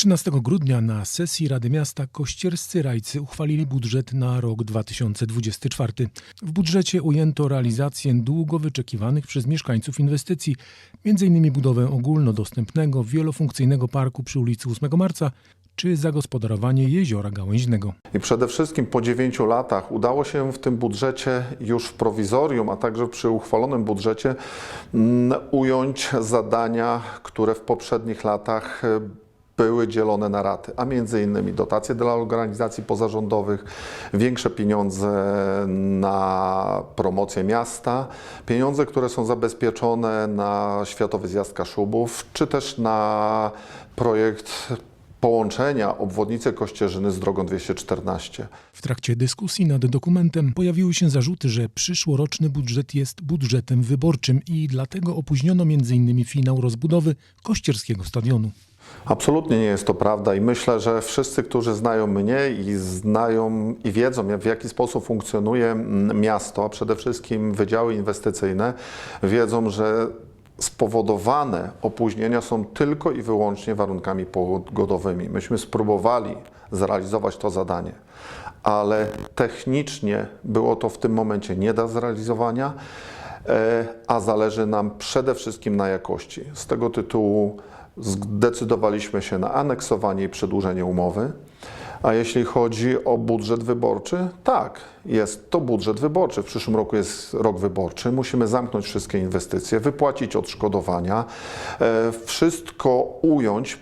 13 grudnia na sesji Rady Miasta kościerscy rajcy uchwalili budżet na rok 2024. W budżecie ujęto realizację długo wyczekiwanych przez mieszkańców inwestycji, m.in. budowę ogólnodostępnego, wielofunkcyjnego parku przy ulicy 8 Marca czy zagospodarowanie jeziora gałęźnego. I przede wszystkim po dziewięciu latach udało się w tym budżecie, już w prowizorium, a także przy uchwalonym budżecie, mm, ująć zadania, które w poprzednich latach były dzielone na raty, a między innymi dotacje dla organizacji pozarządowych, większe pieniądze na promocję miasta, pieniądze, które są zabezpieczone na Światowy Zjazd Kaszubów, czy też na projekt połączenia obwodnicy Kościerzyny z drogą 214. W trakcie dyskusji nad dokumentem pojawiły się zarzuty, że przyszłoroczny budżet jest budżetem wyborczym i dlatego opóźniono m.in. finał rozbudowy kościerskiego stadionu. Absolutnie nie jest to prawda i myślę, że wszyscy, którzy znają mnie i znają i wiedzą, w jaki sposób funkcjonuje mm, miasto, a przede wszystkim wydziały inwestycyjne, wiedzą, że spowodowane opóźnienia są tylko i wyłącznie warunkami pogodowymi. Myśmy spróbowali zrealizować to zadanie, ale technicznie było to w tym momencie nie do zrealizowania, e, a zależy nam przede wszystkim na jakości. Z tego tytułu zdecydowaliśmy się na aneksowanie i przedłużenie umowy. A jeśli chodzi o budżet wyborczy, tak, jest to budżet wyborczy. W przyszłym roku jest rok wyborczy. Musimy zamknąć wszystkie inwestycje, wypłacić odszkodowania, e, wszystko ująć,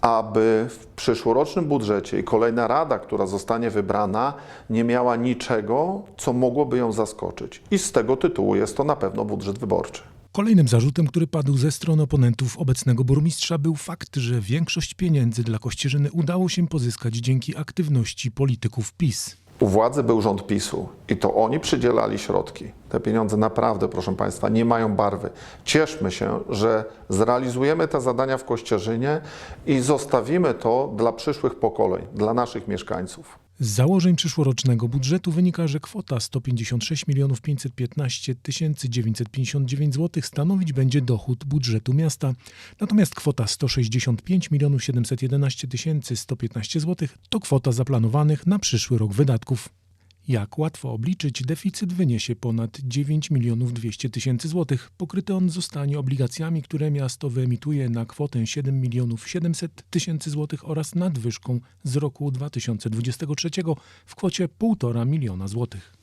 aby w przyszłorocznym budżecie i kolejna rada, która zostanie wybrana, nie miała niczego, co mogłoby ją zaskoczyć. I z tego tytułu jest to na pewno budżet wyborczy. Kolejnym zarzutem, który padł ze strony oponentów obecnego burmistrza, był fakt, że większość pieniędzy dla Kościerzyny udało się pozyskać dzięki aktywności polityków PiS. U władzy był rząd PiSu i to oni przydzielali środki. Te pieniądze naprawdę, proszę Państwa, nie mają barwy. Cieszmy się, że zrealizujemy te zadania w Kościerzynie i zostawimy to dla przyszłych pokoleń, dla naszych mieszkańców. Z założeń przyszłorocznego budżetu wynika, że kwota 156 515 959 zł stanowić będzie dochód budżetu miasta, natomiast kwota 165 711 115 zł to kwota zaplanowanych na przyszły rok wydatków. Jak łatwo obliczyć, deficyt wyniesie ponad 9 200 tysięcy złotych. Pokryty on zostanie obligacjami, które miasto wyemituje na kwotę 7 700 tysięcy złotych oraz nadwyżką z roku 2023 w kwocie 1,5 miliona złotych.